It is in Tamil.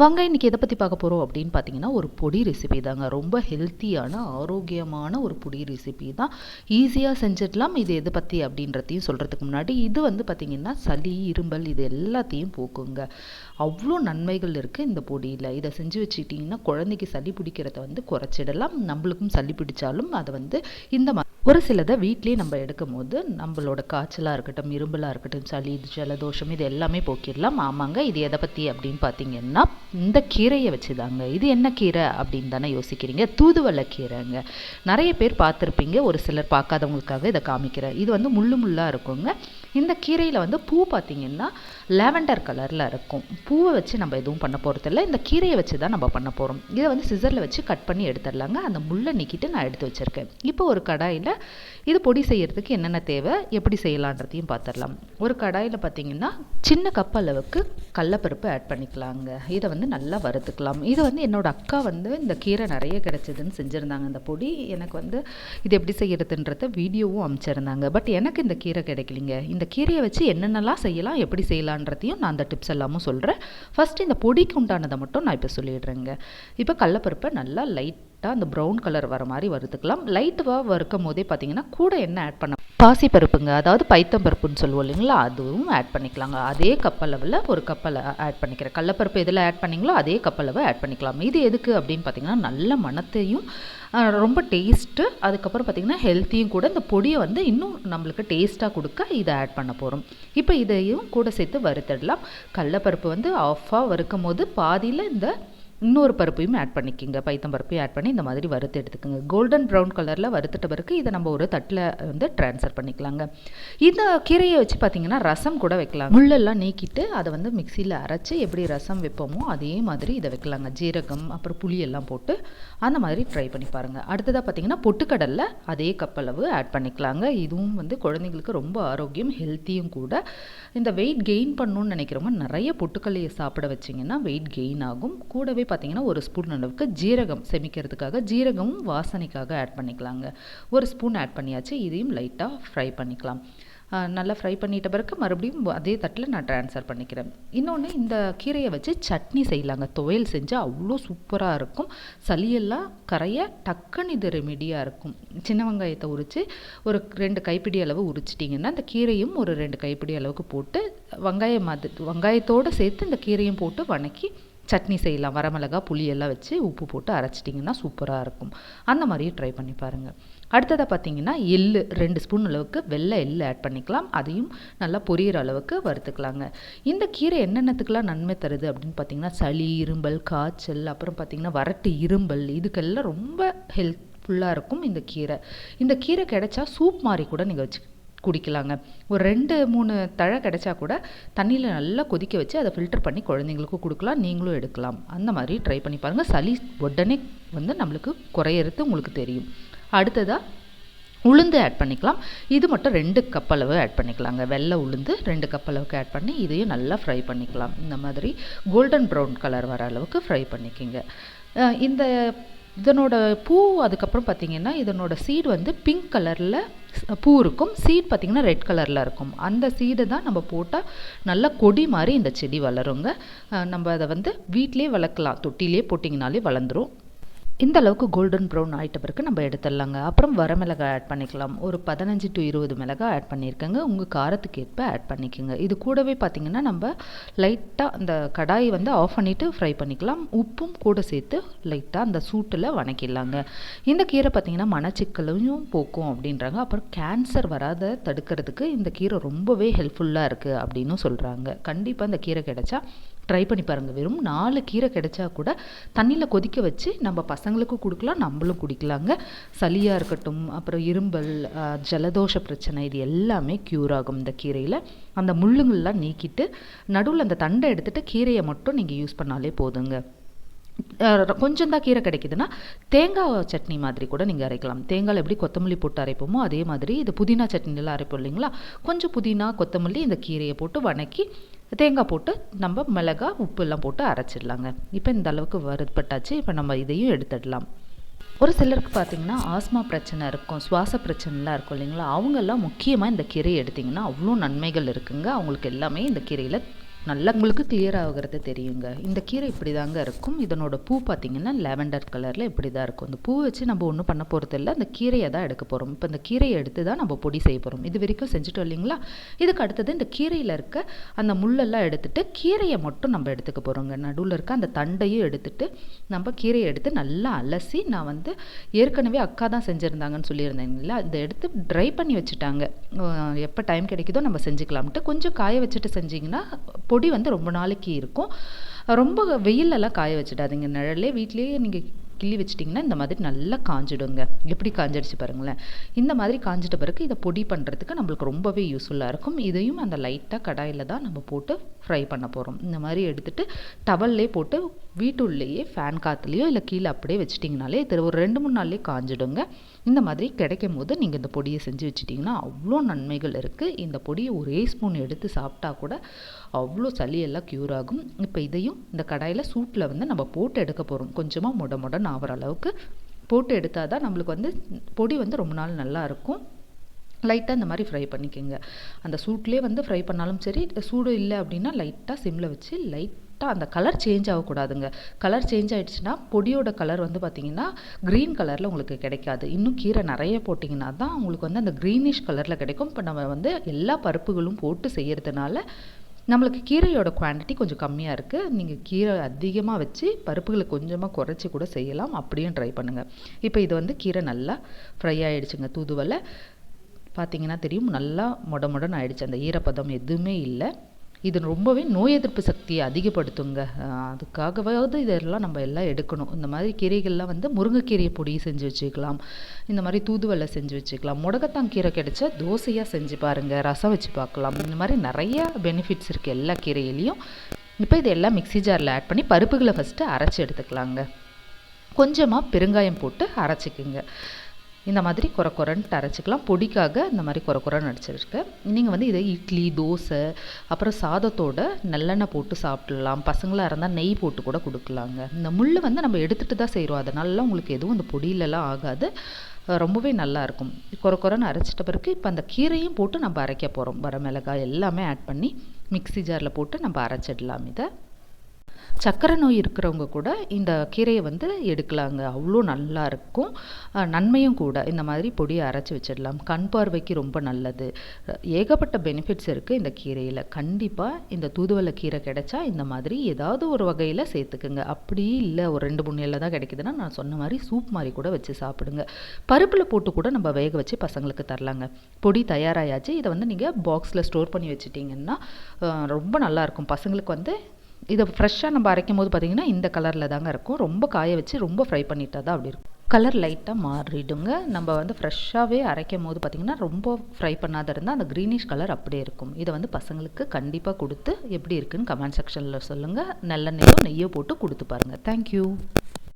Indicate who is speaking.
Speaker 1: வாங்க இன்றைக்கி எதை பற்றி பார்க்க போகிறோம் அப்படின்னு பார்த்தீங்கன்னா ஒரு பொடி ரெசிபி தாங்க. ரொம்ப ஹெல்த்தியான ஆரோக்கியமான ஒரு பொடி ரெசிபி தான். ஈஸியாக செஞ்சிடலாம். இது எதை பற்றி அப்படின்றதையும் சொல்கிறதுக்கு முன்னாடி இது வந்து பார்த்திங்கன்னா சளி இரும்பல் இது எல்லாத்தையும் போக்குங்க. அவ்வளோ நன்மைகள் இருக்குது இந்த பொடியில். இதை செஞ்சு வச்சுக்கிட்டிங்கன்னா குழந்தைக்கு சளி பிடிக்கிறத வந்து குறைச்சிடலாம். நம்மளுக்கும் சளி பிடிச்சாலும் அதை வந்து இந்த மாதிரி ஒரு சிலதை வீட்லேயே நம்ம எடுக்கும் போது நம்மளோட காய்ச்சலாக இருக்கட்டும் இரும்பலாக இருக்கட்டும் சளி ஜலதோஷம் இது எல்லாமே போக்கிடலாம். ஆமாங்க இது எதை பற்றி அப்படின்னு பார்த்தீங்கன்னா இந்த கீரையை வச்சு தாங்க இது என்ன கீரை அப்படின்னு தானே யோசிக்கிறீங்க. தூதுவளை கீரைங்க. நிறைய பேர் பார்த்துருப்பீங்க. ஒரு சிலர் பார்க்காதவங்களுக்காக இதை காமிக்கிறேன். இது வந்து முள்ளு முள்ளாக இருக்குங்க. இந்த கீரையில் வந்து பூ பார்த்திங்கன்னா லேவண்டர் கலரில் இருக்கும். பூவை வச்சு நம்ம எதுவும் பண்ண போகிறதில்ல இந்த கீரையை வச்சு தான் நம்ம பண்ண போகிறோம் இதை வந்து சிசரில் வச்சு கட் பண்ணி எடுத்துடலாங்க. அந்த முள்ளை நீக்கிட்டு நான் எடுத்து வச்சுருக்கேன். இப்போ ஒரு கடாயில் இது பொடி செய்யறதுக்கு என்னென்ன தேவை எப்படி செய்யலான்றதையும் பார்த்துடலாம் ஒரு கடாயில் பார்த்தீங்கன்னா சின்ன கப் அளவுக்கு கடலப்பருப்பு ஆட் பண்ணிக்கலாங்க. இதை வந்து நல்லா வறுத்துக்கலாம். இது வந்து என்னோட அக்கா வந்து இந்த கீரை நிறைய கிடச்சிதுன்னு செஞ்சுருந்தாங்க. இந்த பொடி எனக்கு வந்து இது எப்படி செய்கிறதுன்றத வீடியோவும் அமைச்சிருந்தாங்க. பட் எனக்கு இந்த கீரை கிடைக்கலிங்க. இந்த கீரையை வச்சு என்னென்னலாம் செய்யலாம் எப்படி செய்யலான்றதையும் நான் அந்த டிப்ஸ் எல்லாமும் சொல்கிறேன் ஃபஸ்ட்டு இந்த பொடிக்கு உண்டானதை மட்டும் நான் இப்போ சொல்லிடுறேங்க. இப்போ கடலப்பருப்பை நல்லா லைட்டாக அந்த ப்ரௌன் கலர் வர மாதிரி வறுத்துக்கலாம். லைட்டாக வறுக்கும் போதே பார்த்தீங்கன்னா கூட என்ன ஆட் பண்ண பாசி பருப்புங்க அதாவது பைத்தம் பருப்புன்னு சொல்லுவோம் இல்லைங்களா அதுவும் ஆட் பண்ணிக்கலாங்க. அதே கப்பளவில் ஒரு கப்பலை ஆட் பண்ணிக்கிறேன். கடலப்பருப்பு எதில் ஆட் பண்ணிங்களோ அதே கப்பளவை ஆட் பண்ணிக்கலாம். இது எதுக்கு அப்படின்னு பார்த்தீங்கன்னா நல்ல மணத்தையும் ரொம்ப டேஸ்ட்டு அதுக்கப்புறம் பார்த்திங்கன்னா ஹெல்த்தியும் கூட இந்த பொடியை வந்து இன்னும் நம்மளுக்கு டேஸ்ட்டாக கொடுக்க இதை ஆட் பண்ண போகிறோம் இப்போ இதையும் கூட சேர்த்து வறுத்துடலாம் கடலப்பருப்பு வந்து ஆஃபாக வறுக்கும் போது பாதியில் இந்த இன்னொரு பருப்பையும் ஆட் பண்ணிக்கோங்க. பைத்தம் பருப்பையும் ஆட் பண்ணி இந்த மாதிரி வறுத்து எடுத்துக்கோங்க. கோல்டன் ப்ரௌன் கலரில் வறுத்துட்ட பிறகு இதை நம்ம ஒரு தட்டில் வந்து ட்ரான்ஸ்ஃபர் பண்ணிக்கலாங்க. இந்த கீரையை வச்சு பார்த்திங்கன்னா ரசம் கூட வைக்கலாம் முள்ளெல்லாம் நீக்கிட்டு அதை வந்து மிக்சியில் அரைச்சி எப்படி ரசம் வைப்போமோ அதே மாதிரி இதை வைக்கலாங்க. ஜீரகம் அப்புறம் புளியெல்லாம் போட்டு அந்த மாதிரி ட்ரை பண்ணி பாருங்கள் அடுத்ததாக பார்த்திங்கன்னா பொட்டுக்கடலில் அதே கப்பளவு ஆட் பண்ணிக்கலாங்க. இதுவும் வந்து குழந்தைங்களுக்கு ரொம்ப ஆரோக்கியம் ஹெல்த்தியும் கூட. இந்த வெயிட் கெயின் பண்ணணும்னு நினைக்கிறவங்க நிறைய பொட்டுக்கல்லையை சாப்பிட வச்சிங்கன்னா வெயிட் கெயின் ஆகும். கூடவே பார்த்திங்கன்னா ஒரு ஸ்பூன் அளவுக்கு ஜீரகம் செமிக்கிறதுக்காக ஜீரகமும் வாசனைக்காக ஆட் பண்ணிக்கலாங்க. ஒரு ஸ்பூன் ஆட் பண்ணியாச்சு இதையும் லைட்டாக ஃப்ரை பண்ணிக்கலாம். நல்லா ஃப்ரை பண்ணிட்ட பிறகு மறுபடியும் அதே தட்டில் நான் ட்ரான்ஸ்ஃபர் பண்ணிக்கிறேன். இன்னொன்று இந்த கீரையை வச்சு சட்னி செய்யலாங்க. துவையல் செஞ்சால் அவ்வளோ சூப்பராக இருக்கும். சளியெல்லாம் கரைய டக்குன்னு இது ரெமிடியாக இருக்கும். சின்ன வெங்காயத்தை உரித்து ஒரு ரெண்டு கைப்பிடி அளவு உரிச்சிட்டிங்கன்னா அந்த கீரையும் ஒரு ரெண்டு கைப்பிடி அளவுக்கு போட்டு வெங்காயம் மாதிரி வெங்காயத்தோடு சேர்த்து இந்த கீரையும் போட்டு வணக்கி சட்னி செய்யலாம். வரமிளகா புளி எல்லாம் வச்சு உப்பு போட்டு அரைச்சிட்டிங்கன்னா சூப்பராக இருக்கும். அந்த மாதிரியும் ட்ரை பண்ணி பாருங்கள் அடுத்ததாக பார்த்தீங்கன்னா எள்ளு ரெண்டு ஸ்பூன் அளவுக்கு வெள்ளை எள்ளு ஆட் பண்ணிக்கலாம். அதையும் நல்லா பொரியிற அளவுக்கு வறுத்துக்கலாங்க. இந்த கீரை என்னென்னத்துக்கெல்லாம் நன்மை தருது அப்படின்னு பார்த்தீங்கன்னா சளி இரும்பல் காய்ச்சல் அப்புறம் பார்த்தீங்கன்னா வறட்டு இரும்பல் இதுக்கெல்லாம் ரொம்ப ஹெல்ப்ஃபுல்லாக இருக்கும் இந்த கீரை. இந்த கீரை கிடைச்சா சூப் மாதிரி கூட நீங்கள் வச்சு குடிக்கலாங்க. ஒரு ரெண்டு மூணு தழை கிடைச்சா கூட தண்ணியில் நல்லா கொதிக்க வச்சு அதை ஃபில்டர் பண்ணி குழந்தைங்களுக்கும் கொடுக்கலாம் நீங்களும் எடுக்கலாம். அந்த மாதிரி ட்ரை பண்ணி பாருங்கள் சளி உடனே வந்து நம்மளுக்கு குறையிறது உங்களுக்கு தெரியும். அடுத்ததாக உளுந்து ஆட் பண்ணிக்கலாம். இது மட்டும் ரெண்டு கப் அளவு ஆட் பண்ணிக்கலாங்க. வெள்ளை உளுந்து ரெண்டு கப் அளவுக்கு ஆட் பண்ணி இதையும் நல்லா ஃப்ரை பண்ணிக்கலாம். இந்த மாதிரி கோல்டன் ப்ரௌன் கலர் வர அளவுக்கு ஃப்ரை பண்ணிக்கோங்க. இந்த இதனோட பூ அதுக்கப்புறம் பார்த்திங்கன்னா இதனோட சீடு வந்து பிங்க் கலரில் பூ இருக்கும். சீட் பார்த்திங்கன்னா ரெட் கலரில் இருக்கும். அந்த சீடு தான் நம்ம போட்டால் நல்லா கொடி மாதிரி இந்த செடி வளருங்க. நம்ம அதை வந்து வீட்டிலே வளர்க்கலாம். தொட்டிலே போட்டிங்கனாலே வளர்ந்துடும் இந்த அளவுக்கு கோல்டன் ப்ரௌன் ஆகிட்ட பிறகு நம்ம எடுத்துடலாங்க. அப்புறம் வரமிளகாய் ஆட் பண்ணிக்கலாம். ஒரு பதினஞ்சு டு இருபது மிளகாய் ஆட் பண்ணியிருக்கேங்க. உங்கள் காரத்துக்கு ஏற்ப ஆட் பண்ணிக்கோங்க. இது கூடவே பார்த்திங்கன்னா நம்ம லைட்டாக அந்த கடாயை வந்து ஆஃப் பண்ணிவிட்டு ஃப்ரை பண்ணிக்கலாம். உப்பும் கூட சேர்த்து லைட்டாக அந்த சூட்டில் வணக்கிடலாங்க. இந்த கீரை பார்த்திங்கன்னா மனச்சிக்கலையும் போக்கும் அப்படின்றாங்க. அப்புறம் கேன்சர் வராத தடுக்கிறதுக்கு இந்த கீரை ரொம்பவே ஹெல்ப்ஃபுல்லாக இருக்குது அப்படின்னு சொல்கிறாங்க கண்டிப்பாக இந்த கீரை கிடைச்சா ட்ரை பண்ணி பாருங்கள் வெறும் நாலு கீரை கிடைச்சா கூட தண்ணியில் கொதிக்க வச்சு நம்ம பசங்களுக்கும் கொடுக்கலாம் நம்மளும் குடிக்கலாங்க. சளியாக இருக்கட்டும் அப்புறம் இரும்பல் ஜலதோஷ பிரச்சனை இது எல்லாமே க்யூர் ஆகும் இந்த கீரையில். அந்த முள்ளுங்கள்லாம் நீக்கிட்டு நடுவில் அந்த தண்டை எடுத்துகிட்டு கீரையை மட்டும் நீங்கள் யூஸ் பண்ணாலே போதுங்க. கொஞ்சம் தான் கீரை கிடைக்குதுன்னா தேங்காய் சட்னி மாதிரி கூட நீங்கள் அரைக்கலாம். தேங்காயில் எப்படி கொத்தமல்லி போட்டு அரைப்போமோ அதே மாதிரி இது புதினா சட்னிலாம் அரைப்போம் இல்லைங்களா? கொஞ்சம் புதினா கொத்தமல்லி இந்த கீரையை போட்டு வணக்கி தேங்காய் போட்டு நம்ம மிளகா உப்புலாம் போட்டு அரைச்சிடலாங்க. இப்போ இந்த அளவுக்கு வறுப்பட்டாச்சு இப்போ நம்ம இதையும் எடுத்துடலாம். ஒரு சிலருக்கு பார்த்தீங்கன்னா ஆஸ்மா பிரச்சனை இருக்கும் சுவாச பிரச்சனைலாம் இருக்கும் இல்லைங்களா? அவங்கெல்லாம் முக்கியமாக இந்த கீரையை எடுத்திங்கன்னா அவ்வளோ நன்மைகள் இருக்குங்க. அவங்களுக்கு எல்லாமே இந்த கீரையில் நல்லா உங்களுக்கு கிளியர் ஆகிறது தெரியுங்க. இந்த கீரை இப்படி தாங்க இருக்கும். இதனோட பூ பார்த்திங்கன்னா லெவெண்டர் கலரில் இப்படி தான் இருக்கும். இந்த பூ வச்சு நம்ம ஒன்றும் பண்ண போகிறது இல்லை அந்த கீரையை தான் எடுக்க போகிறோம் இப்போ இந்த கீரையை எடுத்து தான் நம்ம பொடி செய்ய போகிறோம் இது வரைக்கும் செஞ்சுட்டோம் இல்லைங்களா? இதுக்கு அடுத்தது இந்த கீரையில் இருக்க அந்த முள்ளெல்லாம் எடுத்துகிட்டு கீரையை மட்டும் நம்ம எடுத்துக்க போகிறோங்க நடுவில் இருக்க அந்த தண்டையும் எடுத்துகிட்டு நம்ம கீரையை எடுத்து நல்லா அலசி நான் வந்து ஏற்கனவே அக்கா தான் செஞ்சுருந்தாங்கன்னு சொல்லியிருந்தேங்களா இதை எடுத்து ட்ரை பண்ணி வச்சுட்டாங்க. எப்போ டைம் கிடைக்குதோ நம்ம செஞ்சுக்கலாம்ட்டு. கொஞ்சம் காய வச்சுட்டு செஞ்சிங்கன்னா பொடி வந்து ரொம்ப நாளைக்கு இருக்கும். ரொம்ப வெயிலெல்லாம் காய வச்சிடாதீங்க. நிழல்லே வீட்லேயே நீங்கள் கிள்ளி வச்சிட்டிங்கன்னா இந்த மாதிரி நல்லா காஞ்சிடுங்க. எப்படி காஞ்சிடுச்சு பாருங்களேன். இந்த மாதிரி காஞ்சிட்ட பிறகு இதை பொடி பண்ணுறதுக்கு நம்மளுக்கு ரொம்பவே யூஸ்ஃபுல்லாக இருக்கும். இதையும் அந்த லைட்டாக கடாயில் தான் நம்ம போட்டு ஃப்ரை பண்ண போகிறோம் இந்த மாதிரி எடுத்துகிட்டு டவல்லே போட்டு வீட்டுள்ளேயே ஃபேன் காற்றுலையோ இல்லை கீழே அப்படியே வச்சிட்டிங்கனாலே இது ஒரு ரெண்டு மூணு நாள்லேயே காஞ்சிடுங்க. இந்த மாதிரி கிடைக்கும் போது நீங்கள் இந்த பொடியை செஞ்சு வச்சிட்டிங்கன்னா அவ்வளோ நன்மைகள் இருக்குது இந்த பொடியை ஒரே ஸ்பூன் எடுத்து சாப்பிட்டா கூட அவ்வளோ சளியெல்லாம் க்யூர் ஆகும். இப்போ இதையும் இந்த கடாயில் சூட்டில் வந்து நம்ம போட்டு எடுக்க போகிறோம் கொஞ்சமாக முட முடன்னு ஆகிற அளவுக்கு போட்டு எடுத்தால் தான் நம்மளுக்கு வந்து பொடி வந்து ரொம்ப நாள் நல்லா இருக்கும். லைட்டாக இந்த மாதிரி ஃப்ரை பண்ணிக்கோங்க. அந்த சூட்லேயே வந்து ஃப்ரை பண்ணாலும் சரி சூடு இல்லை அப்படின்னா லைட்டாக சிம்மில் வச்சு லைட்டாக அந்த கலர் சேஞ்ச் ஆகக்கூடாதுங்க. கலர் சேஞ்ச் ஆகிடுச்சுன்னா பொடியோட கலர் வந்து பார்த்திங்கன்னா க்ரீன் கலரில் உங்களுக்கு கிடைக்காது. இன்னும் கீரை நிறைய போட்டிங்கன்னா தான் உங்களுக்கு வந்து அந்த க்ரீனிஷ் கலரில் கிடைக்கும். இப்போ நம்ம வந்து எல்லா பருப்புகளும் போட்டு செய்கிறதுனால நம்மளுக்கு கீரையோட குவான்டிட்டி கொஞ்சம் கம்மியாக இருக்குது நீங்கள் கீரை அதிகமாக வச்சு பருப்புகளை கொஞ்சமாக குறைச்சி கூட செய்யலாம். அப்படியும் ட்ரை பண்ணுங்கள் இப்போ இது வந்து கீரை நல்லா ஃப்ரை ஆகிடுச்சுங்க தூதுவலை பார்த்தீங்கன்னா தெரியும் நல்லா மொட மொடன்னு ஆயிடுச்சு. அந்த ஈரப்பதம் எதுவுமே இல்லை. இது ரொம்பவே நோய் எதிர்ப்பு சக்தியை அதிகப்படுத்துங்க. அதுக்காகவாவது இதெல்லாம் நம்ம எல்லாம் எடுக்கணும். இந்த மாதிரி கீரைகள்லாம் வந்து முருங்கைக்கீரையை பொடி செஞ்சு வச்சுக்கலாம். இந்த மாதிரி தூதுவலை செஞ்சு வச்சுக்கலாம். முடக்கத்தான் கீரை கிடைச்சா தோசையாக செஞ்சு பாருங்கள் ரசம் வச்சு பார்க்கலாம். இந்த மாதிரி நிறைய பெனிஃபிட்ஸ் இருக்குது எல்லா கீரையிலையும். இப்போ இதெல்லாம் மிக்சி ஜாரில் ஆட் பண்ணி பருப்புகளை ஃபஸ்ட்டு அரைச்சி எடுத்துக்கலாங்க. கொஞ்சமாக பெருங்காயம் போட்டு அரைச்சிக்குங்க. இந்த மாதிரி குறை குறைன்ட்டு அரைச்சிக்கலாம். பொடிக்காக இந்த மாதிரி குறை குறைன்னு அடிச்சிருக்கேன் நீங்கள் வந்து இதை இட்லி தோசை அப்புறம் சாதத்தோட நல்லெண்ணெய் போட்டு சாப்பிட்லாம். பசங்களாக இருந்தால் நெய் போட்டு கூட கொடுக்கலாங்க. இந்த முள் வந்து நம்ம எடுத்துகிட்டு தான் செய்கிறோம் அதனால உங்களுக்கு எதுவும் இந்த பொடியிலலாம் ஆகாது. ரொம்பவே நல்லாயிருக்கும் குறை குறைன்னு அரைச்சிட்ட பிறகு இப்போ அந்த கீரையும் போட்டு நம்ம அரைக்க போகிறோம் வரமிளகாய் எல்லாமே ஆட் பண்ணி மிக்சி ஜாரில் போட்டு நம்ம அரைச்சிடலாம் இதை. சர்க்கரை நோய் இருக்கிறவங்க கூட இந்த கீரையை வந்து எடுக்கலாங்க. அவ்வளோ நல்லா இருக்கும். நன்மையும் கூட. இந்த மாதிரி பொடியை அரைச்சி வச்சிடலாம். கண் பார்வைக்கு ரொம்ப நல்லது. ஏகப்பட்ட பெனிஃபிட்ஸ் இருக்குது இந்த கீரையில். கண்டிப்பாக இந்த தூதுவளை கீரை கிடைச்சா இந்த மாதிரி ஏதாவது ஒரு வகையில் சேர்த்துக்குங்க. அப்படி இல்லை ஒரு ரெண்டு மூணு இலை தான் கிடைக்குதுன்னா நான் சொன்ன மாதிரி சூப் மாதிரி கூட வச்சு சாப்பிடுங்க. பருப்பில் போட்டு கூட நம்ம வேக வச்சு பசங்களுக்கு தரலாங்க. பொடி தயாராகியாச்சு இதை வந்து நீங்கள் பாக்ஸில் ஸ்டோர் பண்ணி வச்சுட்டிங்கன்னா ரொம்ப நல்லாயிருக்கும் பசங்களுக்கு வந்து இதை ஃப்ரெஷ்ஷாக நம்ம அரைக்கும் போது பார்த்திங்கன்னா இந்த கலரில் தாங்க இருக்கும். ரொம்ப காய வச்சு ரொம்ப ஃப்ரை பண்ணிட்டா தான் அப்படி இருக்கும். கலர் லைட்டாக மாறிடுங்க. நம்ம வந்து ஃப்ரெஷ்ஷாகவே அரைக்கும் போது பார்த்திங்கன்னா ரொம்ப ஃப்ரை பண்ணாத இருந்தால் அந்த க்ரீனிஷ் கலர் அப்படியே இருக்கும். இதை வந்து பசங்களுக்கு கண்டிப்பாக கொடுத்து எப்படி இருக்குன்னு கமெண்ட் செக்ஷனில் சொல்லுங்கள் நல்லெண்ணெயோ நெய்யோ போட்டு கொடுத்து பாருங்கள் தேங்க்யூ